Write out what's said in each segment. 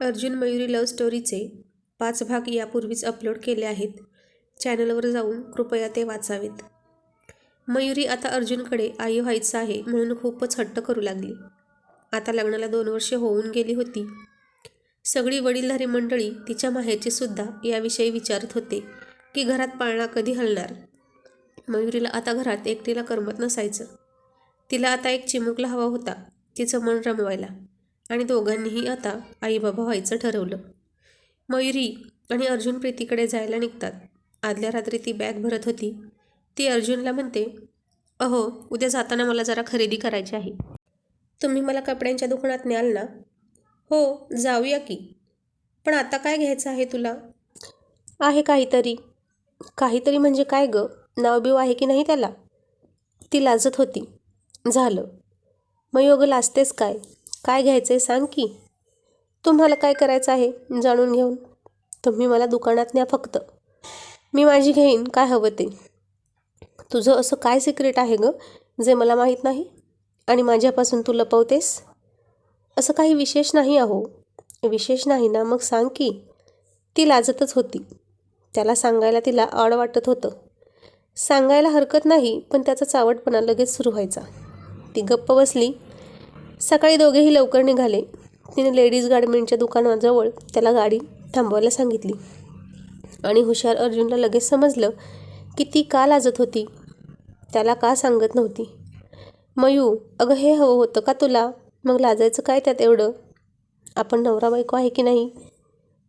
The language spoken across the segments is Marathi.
अर्जुन मयुरी लव्ह स्टोरीचे पाच भाग यापूर्वीच अपलोड केले आहेत. चॅनलवर जाऊन कृपया ते वाचावेत. मयुरी आता अर्जुनकडे आई व्हायचं आहे म्हणून खूपच हट्ट करू लागली. आता लग्नाला दोन वर्षे होऊन गेली होती. सगळी वडीलधारी मंडळी तिच्या माहेरची सुद्धा याविषयी विचारत होते की घरात पाळणा कधी हलणार? मयुरीला आता घरात एकटीला करमत नसायचं. तिला आता एक चिमुकला हवा होता तिचं मन रमवायला. आणि दोघांनीही आता आई बाबा व्हायचं ठरवलं. मयुरी आणि अर्जुन प्रीतीकडे जायला निघतात. आदल्या रात्री ती बॅग भरत होती. ती अर्जुनला म्हणते अहो उद्या जाताना मला जरा खरेदी करायची आहे. तुम्ही मला कपड्यांच्या दुकानात न्याल ना? हो जाऊया की. पण आता काय घ्यायचं आहे तुला? आहे काहीतरी. काहीतरी म्हणजे काय गं? नाव बिव आहे की नाही त्याला? ती लाजत होती. झालं. मग योग लाजतेच काय? काय घ्यायचं आहे सांग की. तुम्हाला काय करायचं आहे जाणून घेऊन. तुम्ही मला दुकानात न्या फक्त. मी माझी घेईन काय हवं ते. तुझं असं काय सिक्रेट आहे गं जे मला माहीत नाही? आणि माझ्यापासून तू लपवतेस? असं काही विशेष नाही अहो. विशेष नाही ना मग सांग की. ती लाजतच होती. त्याला सांगायला तिला आड वाटत होतं. सांगायला हरकत नाही पण त्याचा चावटपणा लगेच सुरू व्हायचा. ती गप्प बसली सकाळी दोघेही लवकर निघाले. तिने लेडीज गार्डमेंटच्या दुकानाजवळ त्याला गाडी थांबवायला सांगितली. आणि हुशार अर्जुनला लगेच समजलं की ती का लाजत होती. त्याला का सांगत नव्हती. मयू अगं हे हवं होतं का तुला? मग लाजायचं काय त्यात एवढं? आपण नवरा बायको आहे की नाही?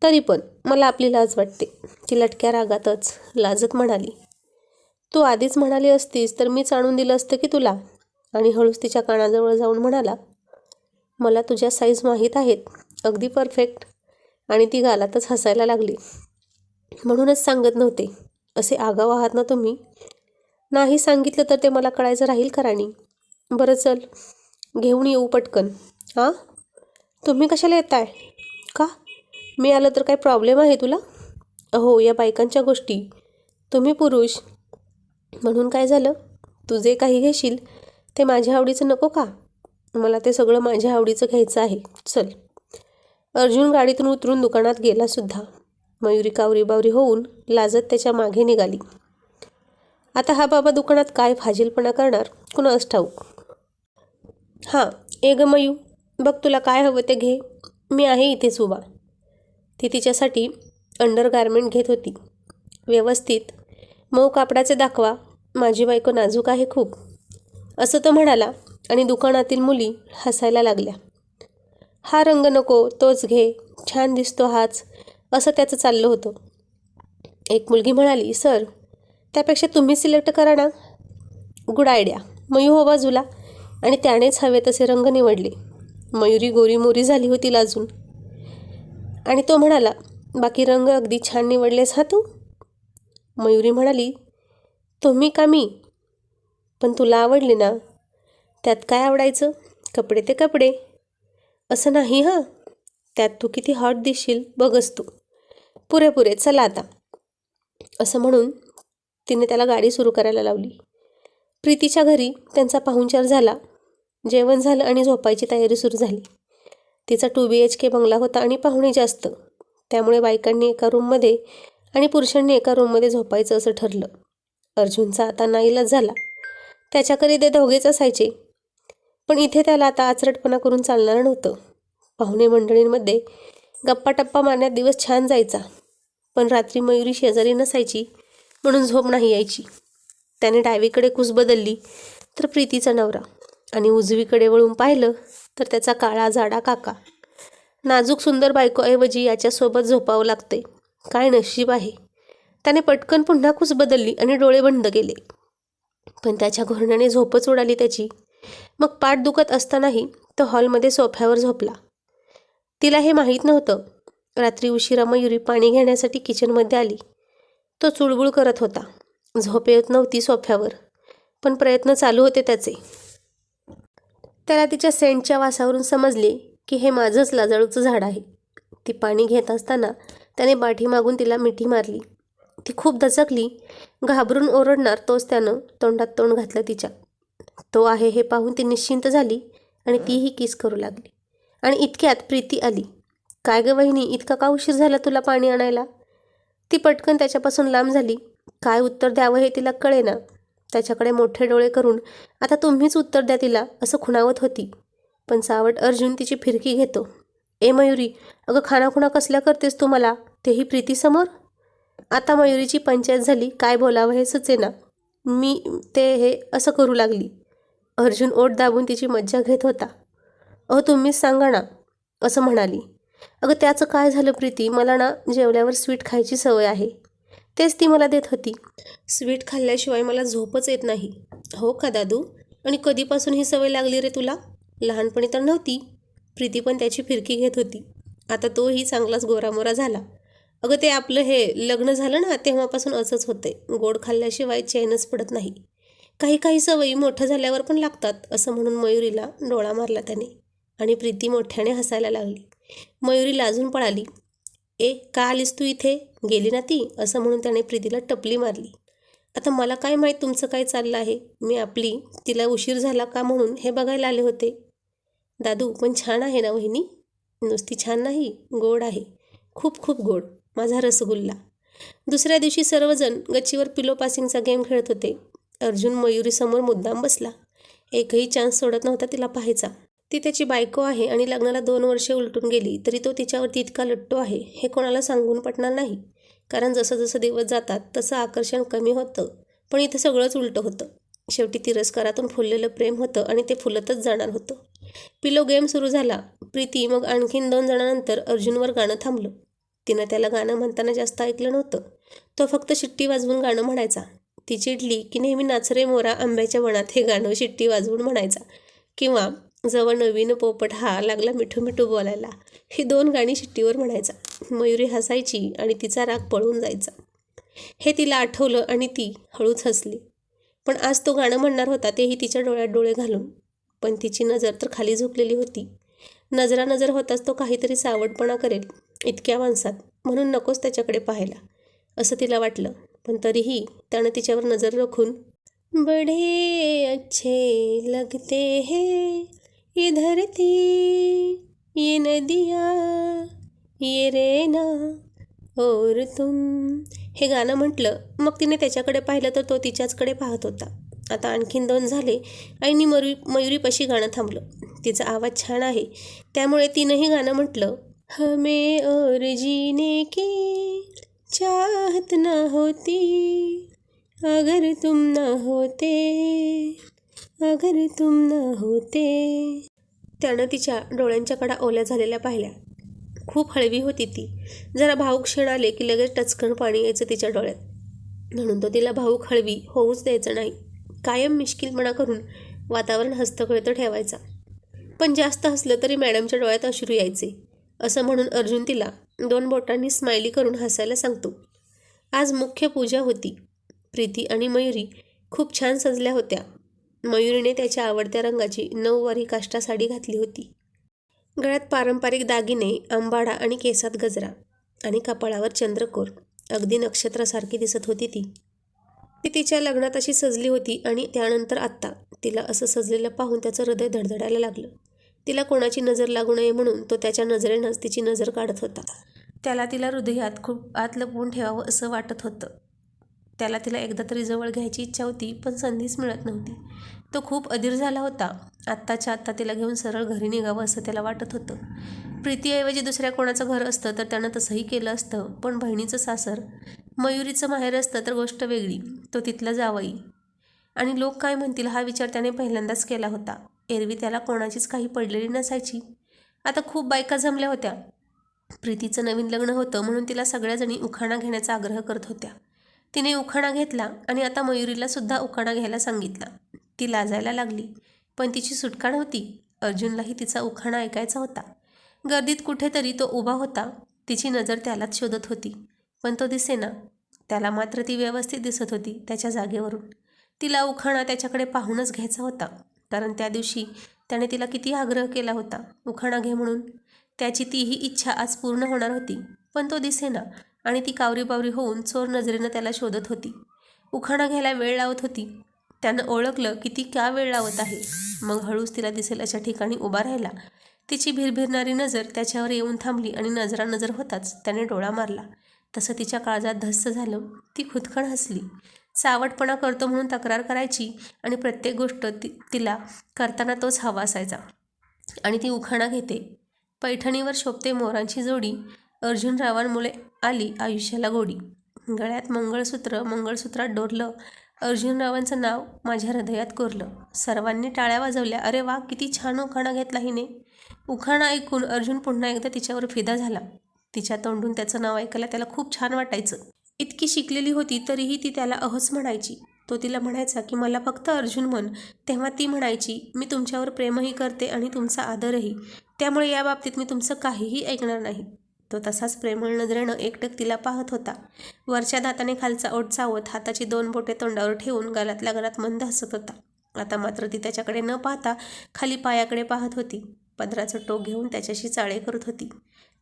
तरी पण मला आपली लाज वाटते. ती लटक्या रागातच लाजत म्हणाली. तू आधीच म्हणाली असतीस तर मीच आणून दिलं असतं की तुला? आणि हळूच तिच्या कानाजवळ जाऊन म्हणाला मला तुझ्या साईज माहीत आहेत. अगदी परफेक्ट आणि ती गालातच हसायला लागली. म्हणूनच सांगत नव्हते. असे आगाव आहात ना तुम्ही? नाही सांगितलं तर ते मला कळायचं राहील का राणी? बरं चल. घेऊन येऊ पटकन. हां तुम्ही कशाला येताय? का? मी आलं तर काय प्रॉब्लेम आहे तुला? हो या बायकांच्या गोष्टी. तुम्ही पुरुष. म्हणून काय झालं? तू जे काही घेशील? ते माझ्या आवडीचं नको का? मला ते सगळं माझ्या आवडीचं घ्यायचं आहे. चल. अर्जुन गाडीतून उतरून दुकानात गेला सुद्धा. मयुरी कावरी बावरी होऊन लाजत त्याच्यामागे निघाली. आता हा बाबा दुकानात काय फाजीलपणा करणार? कुणास ठाऊक हां ए ग मयू बघ तुला काय हवं ते घे. मी आहे इथेच उभा. ती तिच्यासाठी अंडरगारमेंट घेत होती. व्यवस्थित मऊ कापडाचे दाखवा. माझी बायको नाजूक आहे खूप. असं तो म्हणाला. आणि दुकानातील मुली हसायला लागल्या. हा रंग नको तोच घे छान दिसतो हाच असं त्याचं चाललं होतं. एक मुलगी म्हणाली सर त्यापेक्षा तुम्ही सिलेक्ट करा ना. Good idea. मयू हो बाजूला आणि त्यानेच हवे तसे रंग निवडले. मयुरी गोरी मोरी झाली होती लाजून. आणि तो म्हणाला बाकी रंग अगदी छान निवडलेस हा तू? मयुरी म्हणाली तुम्ही का मी? पण तुला आवडली ना. त्यात काय आवडायचं? कपडे ते कपडे. असं नाही हां? त्यात तू किती हॉट दिसशील बघस तू. पुरे पुरे चला आता. असं म्हणून तिने त्याला गाडी सुरू करायला लावली. प्रीतीच्या घरी त्यांचा पाहुणचार झाला. जेवण झालं आणि झोपायची तयारी सुरू झाली. तिचा टू बी एच के बंगला होता आणि पाहुणे जास्त. त्यामुळे बायकांनी एका रूममध्ये आणि पुरुषांनी एका रूममध्ये झोपायचं असं ठरलं. अर्जुनचा आता नाईलाज झाला. त्याच्याकडे ते दोघेच असायचे. पण इथे त्याला आता आचरटपणा करून चालणार नव्हतं. पाहुणे मंडळींमध्ये गप्पा टप्पा मारण्यात दिवस छान जायचा. पण रात्री मयुरी शेजारी नसायची म्हणून झोप नाही यायची. त्याने डावीकडे कुस बदलली तर प्रीतीचा नवरा. आणि उजवीकडे वळून पाहिलं तर त्याचा काळा जाडा काका. नाजूक सुंदर बायकोऐवजी याच्यासोबत झोपावं लागते काय नशीब आहे. त्याने पटकन पुन्हा कुस बदलली आणि डोळे बंद केले. पण त्याच्या घोरण्याने झोपच उडाली त्याची. मग पाठ दुखत असतानाही तो हॉलमध्ये सोफ्यावर झोपला. तिला हे माहीत नव्हतं. रात्री उशिरा मयुरी पाणी घेण्यासाठी किचनमध्ये आली. तो चुळबुळ करत होता. झोप येत नव्हती सोफ्यावर पण प्रयत्न चालू होते त्याचे. त्याला तिच्या सेंटच्या वासावरून समजले की हे माझंच लाजाळूचं झाड आहे. ती पाणी घेत असताना त्याने बाठी मागून तिला मिठी मारली. ती खूप दचकली घाबरून ओरडणार तोच त्यानं तोंडात तोंड घातलं तिच्या. तो आहे हे पाहून ती निश्चिंत झाली आणि तीही किस करू लागली. आणि इतक्यात प्रीती आली. काय गं वहिनी इतका का उशीर झाला तुला पाणी आणायला? ती पटकन त्याच्यापासून लांब झाली. काय उत्तर द्यावं हे तिला कळेना. त्याच्याकडे मोठे डोळे करून आता तुम्हीच उत्तर द्या तिला असं खुणावत होती. पण सावट अर्जुन तिची फिरकी घेतो. ए मयुरी अगं खानाखुणा कसल्या करतेस तू मला? तेही प्रीतीसमोर? आता मयुरीची पंचायत झाली. काय बोलावं हे सुचेना. मी ते हे असं करू लागली. अर्जुन ओठ दाबून तिची मज्जा घेत होता. अहो तुम्हीच सांगा ना असं म्हणाली. अगं त्याचं काय झालं प्रीती? मला ना जेवल्यावर स्वीट खायची सवय आहे. तेच ती मला देत होती. स्वीट खाल्ल्याशिवाय मला झोपच येत नाही. हो का दादू? आणि कधीपासून ही सवय लागली रे तुला? लहानपणी तर नव्हती. प्रीती पण त्याची फिरकी घेत होती. आता तोही चांगलाच गोरामोरा झाला. अगं ते आपलं हे लग्न झालं ना तेव्हापासून असंच होतंय. गोड खाल्ल्याशिवाय चैनच पडत नाही. काही काही सवयी मोठं झाल्यावर पण लागतात असं म्हणून मयुरीला डोळा मारला त्याने आणि प्रीती मोठ्याने हसायला लागली. मयुरी लाजून पळाली ए का आलीस तू इथे? गेली ना ती? असं म्हणून त्याने प्रीतीला टपली मारली. आता मला काय माहीत तुमचं काय चाललं आहे? मी आपली तिला उशीर झाला का म्हणून हे बघायला आले होते? दादू पण छान आहे ना वहिनी? नुसती छान नाही गोड आहे. खूप खूप गोड. माझा रसगुल्ला. दुसऱ्या दिवशी सर्वजण गच्चीवर पिलो पासिंगचा गेम खेळत होते. अर्जुन मयुरीसमोर मुद्दाम बसला. एकही चान्स सोडत नव्हता तिला पाहायचा. ती त्याची बायको आहे आणि लग्नाला दोन वर्षे उलटून गेली तरी तो तिच्यावरती इतका लट्टू आहे हे कोणाला सांगून पटणार नाही. कारण जसं जसं दिवस जातात तसं आकर्षण कमी होतं. पण इथं सगळंच उलटं होतं. शेवटी तिरस्कारातून फुललेलं प्रेम होतं आणि ते फुलतच जाणार होतं. पिलो गेम सुरू झाला. प्रीती मग आणखीन दोन जणांनंतर अर्जुनवर गाणं थांबलं. तिनं त्याला गाणं म्हणताना जास्त ऐकलं नव्हतं. तो फक्त शिट्टी वाजवून गाणं म्हणायचा. ती चिडली की नेहमी नाचरे मोरा आंब्याच्या वनात हे गाणं शिट्टी वाजवून म्हणायचा. किंवा जवळ नवीन पोपट हा लागला मिठू मिठू बोलायला. ही दोन गाणी शिट्टीवर म्हणायचा. मयुरी हसायची आणि तिचा राग पळून जायचा. हे तिला आठवलं आणि ती हळूच हसली. पण आज तो गाणं म्हणणार होता तेही तिच्या डोळ्यात डोळे घालून. पण तिची नजर तर खाली झोपलेली होती. नजरा नजर होताच तो काहीतरी सावटपणा करेल इतक्या माणसात म्हणून नकोच त्याच्याकडे पाहायला. असं तिला वाटलं. पण तरीही त्यानं तिच्यावर नजर राखून बडे अच्छे लगते हे ये धरती ये नदिया ये रेना और तुम. हे गाणं म्हटलं मग तिने त्याच्याकडे पाहिलं तर तो तिच्याचकडे पाहत होता. आता आणखीन दोन झाले आईनी मयुरी मयुरीपाशी गाणं थांबलं. तिचा आवाज छान आहे. त्यामुळे तिनंही गाणं म्हटलं हमे और जीने की चाहत न होती अगर तुम न होते अगर तुम न होते. त्यानं तिच्या डोळ्यांच्या कडा ओल्या झालेल्या पाहिल्या. खूप हळवी होती ती. जरा भाऊक क्षण आले की लगेच टचकन पाणी यायचं तिच्या डोळ्यात. म्हणून तो तिला भाऊक हळवी होऊच द्यायचं नाही. कायम मिश्किलपणा करून वातावरण हस्तकळत ठेवायचा. पण जास्त हसलं तरी मॅडमच्या डोळ्यात अश्रू यायचे. असं म्हणून अर्जुन तिला दोन बोटांनी स्माइली करून हसायला सांगतो. आज मुख्य पूजा होती. प्रीती आणि मयुरी खूप छान सजल्या होत्या. मयुरीने त्याच्या आवडत्या रंगाची नऊवारी काष्टा साडी घातली होती. गळ्यात पारंपरिक दागिने आंबाडा आणि केसात गजरा आणि कपाळावर चंद्रकोर. अगदी नक्षत्रासारखी दिसत होती ती. ती तिच्या लग्नात अशी सजली होती आणि त्यानंतर आत्ता तिला असं सजलेलं पाहून त्याचं हृदय धडधडायला लागलं. तिला कोणाची नजर लागू नये म्हणून तो त्याच्या नजरेनंच तिची नजर काढत होता. त्याला तिला हृदयात खूप आत लपवून ठेवावं असं वाटत होतं. त्याला तिला एकदा तरी जवळ घ्यायची इच्छा होती पण संधीच मिळत नव्हती. तो खूप अधीर झाला होता. आत्ताच्या आत्ता तिला घेऊन सरळ घरी निघावं असं त्याला वाटत होतं. प्रीतीऐवजी दुसऱ्या कोणाचं घर असतं तर त्यानं तसंही केलं असतं पण बहिणीचं सासर. मयुरीचं माहेर असतं तर गोष्ट वेगळी. तो तिथला जावई. आणि लोक काय म्हणतील हा विचार त्याने पहिल्यांदाच केला होता. एरवी त्याला कोणाचीच काही पडलेली नसायची. आता खूप बायका जमल्या होत्या. प्रीतीचं नवीन लग्न होतं म्हणून तिला सगळ्याजणी उखाणा घेण्याचा आग्रह करत होत्या. तिने उखाणा घेतला आणि आता मयुरीला सुद्धा उखाणा घ्यायला सांगितला. ती लाजायला लागली. पण तिची सुटका नव्हती अर्जुनलाही तिचा उखाणा ऐकायचा होता. गर्दीत कुठेतरी तो उभा होता. तिची नजर त्यालाच शोधत होती. पण तो दिसेना. त्याला मात्र ती व्यवस्थित दिसत होती त्याच्या जागेवरून. तिला उखाणा त्याच्याकडे पाहूनच घ्यायचा होता. कारण त्या दिवशी त्याने तिला किती आग्रह केला होता. उखाणा घे म्हणून. त्याची तीही इच्छा आज पूर्ण होणार होती पण तो दिसेना आणि ती कावरीबावरी होऊन चोर नजरेनं त्याला शोधत होती. उखाणा घ्यायला वेळ लावत होती. त्यानं ओळखलं की ती का वेळ लावत आहे? मग हळूच तिला दिसेल अशा ठिकाणी उभा राहिला. तिची भिरभिरणारी नजर त्याच्यावर येऊन थांबली आणि नजरा नजर होताच त्याने डोळा मारला. तसं तिच्या काळजात धस्स झालं ती खुदकण हसली. चावटपणा करतो म्हणून तक्रार करायची आणि प्रत्येक गोष्ट ती तिला करताना तोच हवा असायचा. आणि ती उखाणा घेते. पैठणीवर शोभते मोरांची जोडी अर्जुनरावांमुळे आली आयुष्याला गोडी. गळ्यात मंगळसूत्र मंगळसूत्रात डोरलं अर्जुनरावांचं नाव माझ्या हृदयात कोरलं. सर्वांनी टाळ्या वाजवल्या अरे वा किती छान उखाणा घेतला हिने. उखाणा ऐकून अर्जुन पुन्हा एकदा तिच्यावर फिदा झाला. तिच्या तोंडून त्याचं नाव ऐकायला त्याला खूप छान वाटायचं. इतकी शिकलेली होती तरीही ती त्याला अहोच म्हणायची. तो तिला म्हणायचा की मला फक्त अर्जुन म्हण. तेव्हा ती म्हणायची मी तुमच्यावर प्रेमही करते आणि तुमचा आदरही. त्यामुळे या बाबतीत मी तुमचं काहीही ऐकणार नाही. तो तसाच प्रेमळ नजरेनं एकटक तिला पाहत होता. वरच्या दाताने खालचा ओट चावत हाताची दोन बोटे तोंडावर ठेवून गालातल्या गालात मंद हसत होता. आता मात्र ती त्याच्याकडे न पाहता खाली पायाकडे पाहत होती. पदराचं टोक घेऊन त्याच्याशी चाळे करत होती.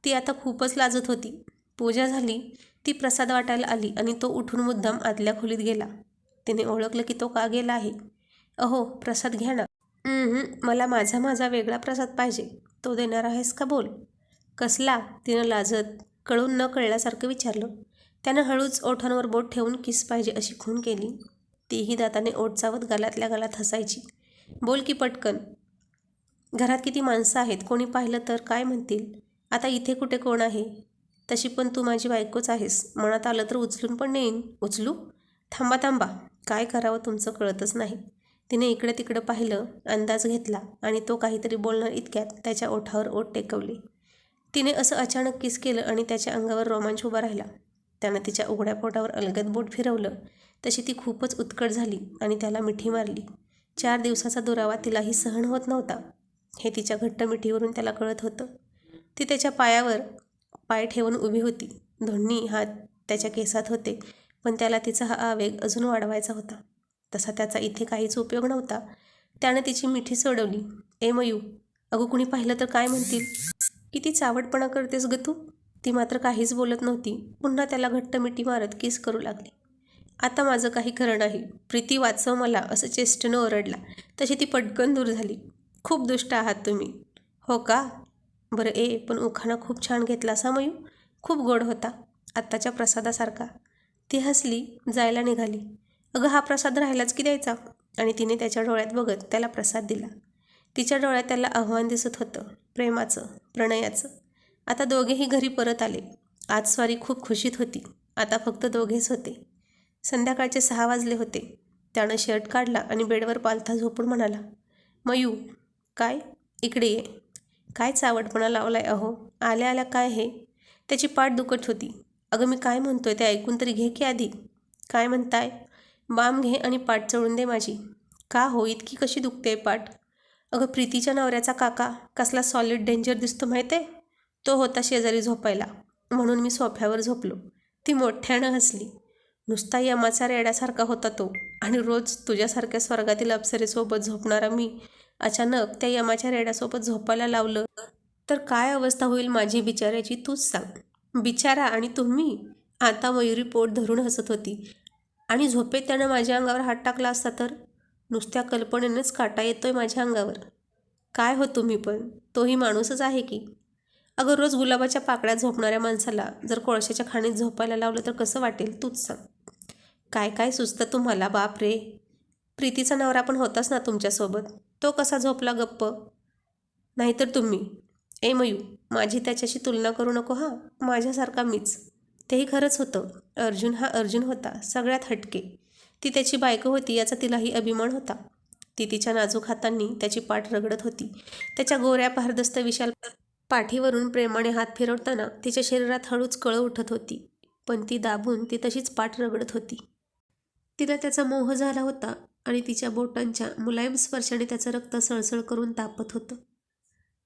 ती आता खूपच लाजत होती. पूजा झाली ती प्रसाद वाटायला आली आणि तो उठून मुद्दाम आतल्या खोलीत गेला. तिने ओळखलं की तो का गेला आहे? अहो प्रसाद घ्या ना. मला माझा माझा वेगळा प्रसाद पाहिजे. तो देणार आहेस का बोल? कसला? तिनं लाजत कळून न कळल्यासारखं विचारलं. त्यानं हळूच ओठांवर बोट ठेवून किस पाहिजे अशी खून केली. तीही दाताने ओठ चावत गालातल्या गालात हसायची. बोल की पटकन. घरात किती माणसं आहेत? कोणी पाहिलं तर काय म्हणतील? आता इथे कुठे कोण आहे? तशी पण तू माझी बायकोच आहेस. मनात आलं तर उचलून पण नेईन. उचलू? थांबा थांबा. काय करावं तुमचं कळतच नाही. तिने इकडे तिकडं पाहिलं अंदाज घेतला आणि तो काहीतरी बोलणार इतक्यात त्याच्या ओठावर ओठ टेकवले. तिने असं अचानक किस केलं आणि त्याच्या अंगावर रोमांच उभा राहिला. त्यानं तिच्या उघड्या पोटावर अलगद बोट फिरवलं. तशी ती खूपच उत्कट झाली आणि त्याला मिठी मारली. चार दिवसाचा दुरावा तिलाही सहन होत नव्हता. हे तिच्या घट्ट मिठीवरून त्याला कळत होतं. ती त्याच्या पायावर पाय ठेवून उभी होती. दोन्ही हात त्याच्या केसात होते. पण त्याला तिचा हा आवेग अजून वाढवायचा होता. तसा त्याचा इथे काहीच उपयोग नव्हता. त्यानं तिची मिठी सोडवली. ए मयू अगं कुणी पाहिलं तर काय म्हणतील? किती चावटपणा करतेस ग तू? ती मात्र काहीच बोलत नव्हती. पुन्हा त्याला घट्ट मिठी मारत किस करू लागली. आता माझं काही खरं नाही. प्रीती वाचव मला असं चेष्टनं ओरडला. तशी ती पटकन दूर झाली. खूप दुष्ट आहात तुम्ही. हो का? बरं ए पण उखाणा खूप छान घेतला असा मयू. खूप गोड होता आत्ताच्या प्रसादासारखा. ती हसली जायला निघाली. अगं हा प्रसाद राहिलाच की द्यायचा? आणि तिने त्याच्या डोळ्यात बघत त्याला प्रसाद दिला. तिच्या डोळ्यात त्याला आव्हान दिसत होतं प्रेमाचं प्रणयाचं. आता दोघेही घरी परत आले. आज स्वारी खूप खुशीत होती. आता फक्त दोघेच होते. संध्याकाळचे सहा वाजले होते. त्यानं शर्ट काढला आणि बेडवर पालथा झोपून म्हणाला मयू काय? इकडे ये. काय चावटपणा लावलाय अहो? आल्या आल्या काय हे? त्याची पाठ दुखत होती. अगं मी काय म्हणतोय ते ऐकून तरी घे की आधी. काय म्हणताय? बाम घे आणि पाठ चढून दे माझी. का हो? इतकी कशी दुखते पाठ. अगं प्रीतीच्या नवऱ्याचा काका कसला सॉलिड डेंजर दिसतो माहिती आहे तो होता शेजारी झोपायला. म्हणून मी सोफ्यावर झोपलो. ती मोठ्यानं हसली. नुसता यमाचा रेड्यासारखा होता तो. आणि रोज तुझ्यासारख्या स्वर्गातील अप्सरेसोबत झोपणारा मी अचानक त्या यमाच्या रेड्यासोबत झोपायला लावलं. तर काय अवस्था होईल माझी बिचाऱ्याची तूच सांग. बिचारा आणि तुम्ही आता मयुरी पोट धरून हसत होती. आणि झोपेत त्यानं माझ्या अंगावर हात टाकला असता तर? नुसत्या कल्पनेनंच काटा येतोय माझ्या अंगावर. काय हो तुम्ही पण? तोही माणूसच आहे की? अगं रोज गुलाबाच्या पाकळ्यात झोपणाऱ्या माणसाला जर कोळशाच्या खाणीत झोपायला लावलं तर कसं वाटेल तूच सांग. काय काय सुचतं तुम्हाला? बाप रे! प्रीतीचा नवरा पण होताच ना तुमच्यासोबत. तो कसा झोपला गप्प? नाहीतर तुम्ही? ए मयू माझी त्याच्याशी तुलना करू नको हां? माझ्यासारखा मीच. तेही खरंच होतं. अर्जुन हा अर्जुन होता सगळ्यात हटके. ती त्याची बायको होती याचा तिलाही अभिमान होता. ती तिच्या नाजूक हातांनी त्याची पाठ रगडत होती. त्याच्या गोऱ्या भारदस्त विशाल पाठीवरून प्रेमाने हात फिरवताना तिच्या शरीरात हळूच कळ उठत होती. पण ती दाबून ती तशीच पाठ रगडत होती. तिला त्याचा मोह झाला होता आणि तिच्या बोटांच्या मुलायम स्पर्शाने त्याचं रक्त सळसळ करून तापत होतं.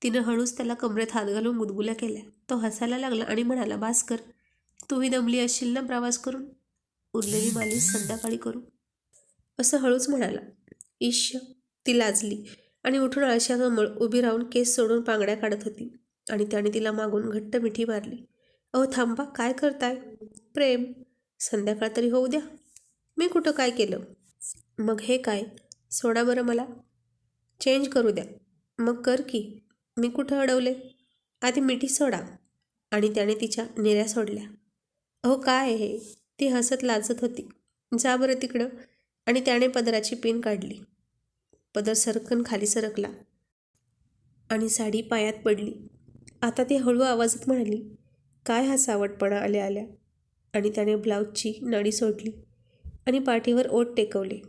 तिनं हळूच त्याला कमरेत हात घालून गुदगुल्या केल्या. तो हसायला लागला आणि म्हणाला भास्कर तुम्ही दमली असशील ना प्रवास करून? उरलेली मालिश संध्याकाळी करू. असं हळूच म्हणाला. ईश्य ती लाजली आणि उठून आळशाजवळ उभी राहून केस सोडून पांगड्या काढत होती आणि त्याने तिला मागून घट्ट मिठी मारली. अहो थांबा काय करताय? प्रेम. संध्याकाळ तरी होऊ द्या. मी कुठं काय केलं? मग हे काय? सोडा बरं मला. चेंज करू द्या. मग कर की. मी कुठं अडवले? आधी मिठी सोडा. आणि त्याने तिच्या निऱ्या सोडल्या. अहो काय हे? ती हसत लाजत होती. जा बरं तिकडं. आणि त्याने पदराची पिन काढली. पदर सरकन खाली सरकला. आणि साडी पायात पडली. आता ती हळू आवाजात म्हणाली काय हा सावटपणा आल्या आल्या? आणि त्याने ब्लाऊजची नळी सोडली. आणि पाठीवर ओठ टेकवले.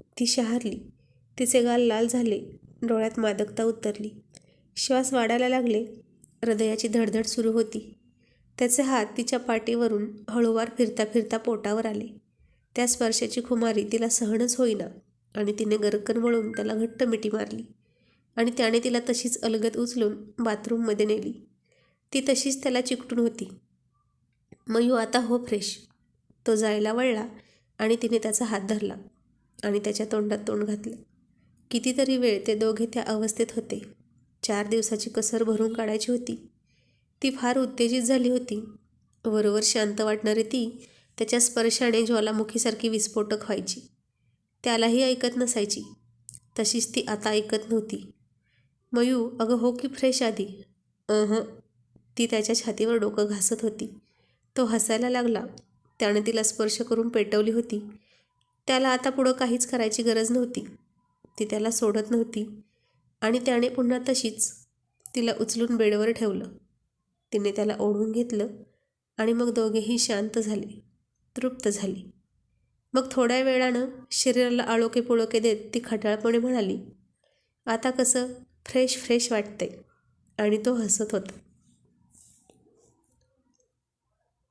ती शहारली. तिचे गाल लाल झाले. डोळ्यात मादकता उतरली. श्वास वाढायला लागले हृदयाची धडधड सुरू होती. त्याचे हात तिच्या पाठीवरून हळूवार फिरता फिरता पोटावर आले. त्या स्पर्शाची खुमारी तिला सहनच होईना आणि तिने गरकन वळून त्याला घट्ट मिठी मारली आणि त्याने तिला तशीच अलगद उचलून बाथरूममध्ये नेली. ती तशीच त्याला चिकटून होती. मयू आता हो फ्रेश. तो जायला वळला आणि तिने त्याचा हात धरला आणि त्याच्या तोंडात तोंड घातलं. कितीतरी वेळ ते दोघे त्या अवस्थेत होते. चार दिवसाची कसर भरून काढायची होती. ती फार उत्तेजित झाली होती. बरोबर शांत वाटणारी ती त्याच्या स्पर्शाने ज्वालामुखीसारखी विस्फोटक व्हायची. त्यालाही ऐकत नसायची. तशीच ती आता ऐकत नव्हती. मयू अगं हो की फ्रेश आधी. अह. ती त्याच्या छातीवर डोकं घासत होती. तो हसायला लागला. त्याने तिला स्पर्श करून पेटवली होती. त्याला आता पुढं काहीच करायची गरज नव्हती. ती त्याला सोडत नव्हती. आणि त्याने पुन्हा तशीच तिला उचलून बेडवर ठेवलं. तिने त्याला ओढून घेतलं आणि मग दोघेही शांत झाले तृप्त झाली. मग थोड्या वेळानं शरीराला आळोके पुळोके देत ती खटाळपणे म्हणाली आता कसं फ्रेश फ्रेश वाटते आणि तो हसत होता.